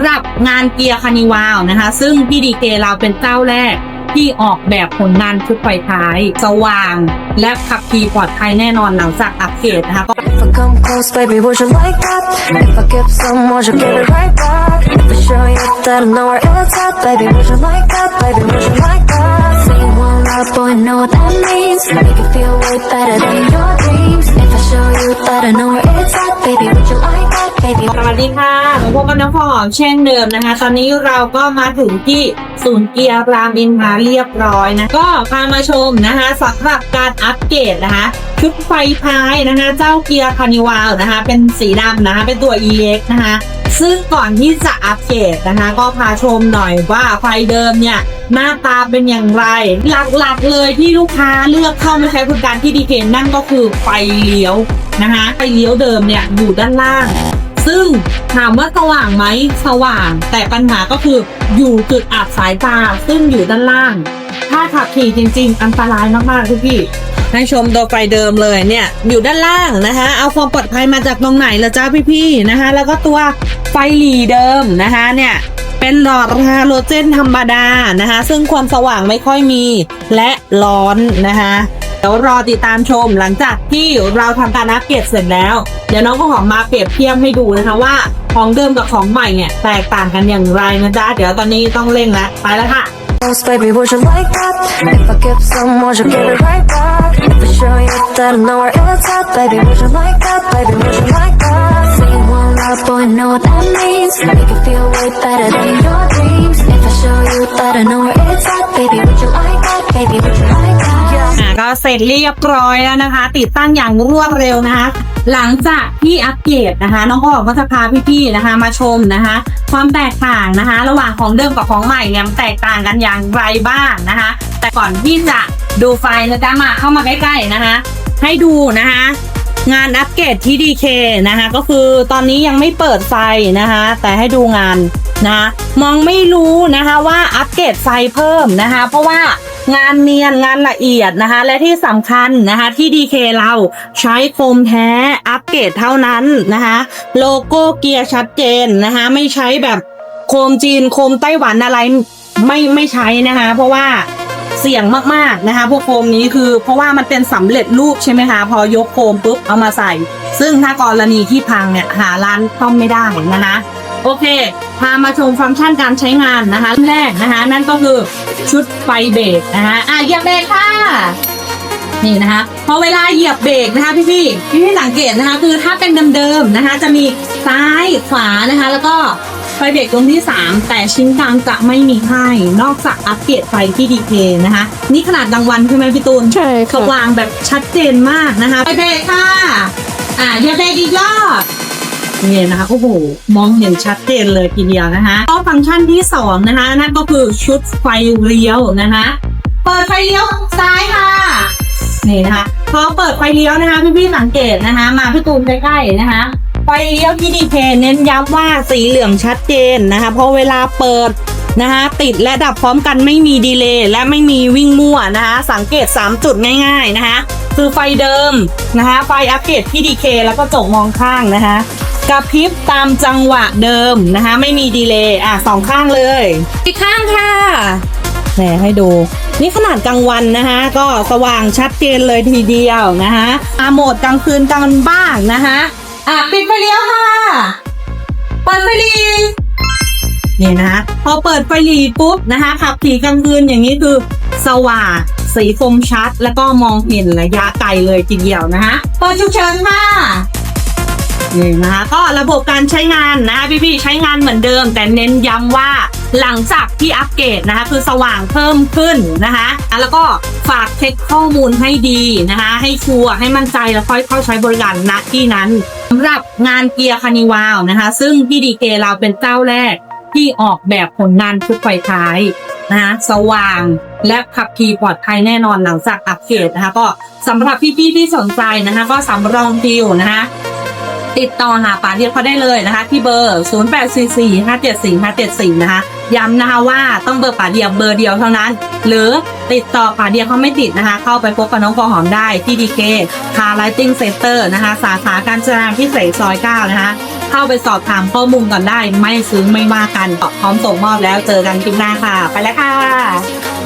ำหรับงานเกียร์คานิวาวนะคะ ซึ่งพี่ดีเกเราเป็นเจ้าแรกที่ออกแบบผลงานชุดไฟท้าย สว่าง และขับขี่ปลอดภัยแน่นอนหลังจากอัปเกรดนะคะก็ If I come close, baby, would you like that? If I give some more, you give it right back. If I show you that I know where it's at, baby, would you like that? Baby, would you like that? Say one loud boy, know what that means. Make it feel way better than your dreams. If I show you that I know where it's at, baby, would you like that? Baby, สวัสดีค่ะมา พบกับน้องหอมเช่นเดิมนะคะ ตอนนี้เราก็มาถึงที่ศูนย์เกียร์รามอินทราเรียบร้อยนะ ก็พามาชมนะคะสำหรับการอัปเกรดนะคะชุดไฟพายนะคะ เจ้าเกียร์คานิวาลนะคะ เป็นสีดำนะคะ เป็นตัว EX นะคะ ซึ่งก่อนที่จะอัปเกรดนะคะ ก็พาชมหน่อยว่าไฟเดิมเนี่ยหน้าตาเป็นอย่างไร หลักๆเลยที่ลูกค้าเลือกเข้ามาใช้บริการที่ดีเคนนั่นก็คือไฟเลี้ยวนะคะ ไฟเลี้ยวเดิมเนี่ยอยู่ด้านล่าง ซึ่งถามว่าสว่างไหมสว่าง แต่ปัญหาก็คืออยู่จุดอับสายตาซึ่งอยู่ด้านล่าง ถ้าขับขี่จริง ๆ อันตรายมากๆทุกพี่ให้ชมตัวไฟเดิมเลยเนี่ย อยู่ด้านล่างนะคะ เอาความปลอดภัยมาจากตรงไหนละจ้าพี่ๆนะคะ แล้วก็ตัวไฟหลีเดิมนะคะเนี่ยเป็นหลอดฮาโลเจนธรรมดานะคะ ซึ่งความสว่างไม่ค่อยมีและร้อนนะคะ เดี๋ยวรอติดตามชมหลังจากที่เราทำการอัปเกรดเสร็จแล้ว เดี๋ยวน้องก็หอมมาเปรียบเทียบให้ดูนะคะว่าของเดิมกับของใหม่เนี่ยแตกต่างกันอย่างไรนะจ๊ะเดี๋ยวตอนนี้ต้องเร่งแล้วไปแล้วค่ะ close, baby, would you like that? If I give some more, you give it right back. If I show you that I know where it's at, baby, would you like that? Baby, would you like that? Say one loud boy, know what that means. Make it feel way better than your dreams. If I show you that I know where it's at, baby, would you like that? Baby, would you like that? เสร็จเรียบร้อยแล้วนะคะ ติดตั้งอย่างรวดเร็วนะคะ หลังจากที่อัปเกรดนะคะ น้องออกก็จะพาพี่ๆนะคะ มาชมนะคะ ความแตกต่างนะคะ ระหว่างของเดิมกับของใหม่เนี่ยมันแตกต่างกันอย่างไรบ้างนะคะ แต่ก่อนที่จะดูไฟล์นะจ๊ะมาเข้ามาใกล้ๆนะคะ ให้ดูนะคะงานอัปเกรดที่ DK นะคะก็คือตอนนี้ยังไม่เปิดไฟนะคะ แต่ให้ดูงานนะะมองไม่รู้นะคะว่าอัปเกรดไฟเพิ่มนะคะ เพราะว่า งานเนียนงานละเอียดนะคะ และที่สำคัญนะคะที่ DK เคเราใช้โคมแท้อัปเกรดเท่านั้นนะคะโลโก้เกียร์ชัดเจนนะคะไม่ใช้แบบโคมจีนโคมไต้หวันอะไรไม่ไม่ใช้นะคะ เพราะว่าเสี่ยงมากๆนะคะพวกโฟมนี้คือเพราะว่ามันเป็นสำเร็จรูปใช่ไหมคะพอยกโฟมปุ๊บเอามาใส่ ซึ่งถ้ากรณีที่พังเนี่ยหาร้านซ่อมไม่ได้นะนะโอเค พามาชมฟังก์ชันการใช้งานนะคะแรกนะคะ นั่นก็คือชุดไฟเบรกนะคะอะเหยียบเบรกค่ะ นี่นะคะพอเวลาเหยียบเบรกนะคะพี่พี่พี่พี่สังเกตนะคะ คือถ้าเป็นเดิมๆนะคะ จะมีซ้ายขวานะคะ แล้วก็ไฟเบรกตรงที่ 3 แต่ชิ้นกลางจะไม่มีให้ นอกจากอัปเกรดไฟที่ดีเคนะคะ นี่ขนาดกลางวันใช่ไหมพี่ตูนใช่สค่ะว่างแบบชัดเจนมากนะคะไฟเบรกค่ะ อ่าเหยียบเบรกอีกรอบ เนี่ยนะคะโอ้โหมองเห็นชัดเจนเลยทีเดียวนะคะก็ฟังก์ชันที่สองนะคะนั่นก็คือชุดไฟเลี้ยวนะคะเปิดไฟเลี้ยวซ้ายค่ะนี่นะคะพอเปิดไฟเลี้ยวนะคะพี่ๆสังเกตนะคะ มาพี่ตูนใกล้ๆนะคะไฟเลี้ยวที่ดีเคเน้นย้ำว่าสีเหลืองชัดเจนนะคะเพราะเวลาเปิดนะคะติดและดับพร้อมกันไม่มีดีเลย์และไม่มีวิ่งมั่วนะคะสังเกต 3 จุดง่าย ๆนะคะ คือไฟเดิมนะคะ ไฟอัปเกรดทีดีเคแล้วก็จกมองข้างนะคะ กระพริบตามจังหวะเดิมนะคะ ไม่มีดีเลย์อะสองข้างเลยอีกข้างค่ะแหนให้ดู นี่ขนาดกลางวันนะคะ ก็สว่างชัดเจนเลยทีเดียวนะคะอาโหมดกลางคืนกลางวันบ้างนะคะอะปิดไฟเลี้ยวค่ะเปิดไฟหลีนี่นะคะ พอเปิดไฟหลีปุ๊บนะคะขับขี่กลางคืนอย่างนี้คือสว่างสีคมชัด แล้วก็มองเห็นระยะไกลเลยทีเดียวนะคะเปิดฉุกเฉินค่ะ นี่นะคะก็ระบบการใช้งานนะคะพี่ๆใช้งานเหมือนเดิม แต่เน้นย้ำว่าหลังจากที่อัปเกรดนะคะคือสว่างเพิ่มขึ้นนะคะแล้วก็ฝากเช็คข้อมูลให้ดีนะคะให้ชัวร์ให้มั่นใจแล้วค่อยเข้าใช้บริการณที่นั้นสำหรับงานเกียร์คานิวาวนะคะ ซึ่งพี่ดีเกเราเป็นเจ้าแรกที่ออกแบบผลงานชุดไฟท้ายนะคะสว่างและขับขี่ปลอดภัยแน่นอนหลังจากอัปเกรดนะคะ ก็สำหรับพี่ๆที่สนใจนะคะ ก็สำรองดิวนะคะ ติดต่อหาป๋าเดียวเขาได้เลยนะคะ ที่เบอร์ 0844574574 นะคะ ย้ำนะคะว่าต้องเบอร์ป๋าเดียวเบอร์เดียวเท่านั้น หรือติดต่อป๋าเดียวเขาไม่ติดนะคะ เข้าไปพบกับน้องฟองหอมได้ที่ดีเคคาร์ไลติ้งเซ็นเตอร์นะคะ สาขาการจนาพิเศษซอย 9 นะคะ เข้าไปสอบถามข้อมูลก่อนได้ ไม่ซื้อไม่ว่ากันพร้อมส่งมอบแล้วเจอกันคลิปหน้าค่ะ ไปแล้วค่ะ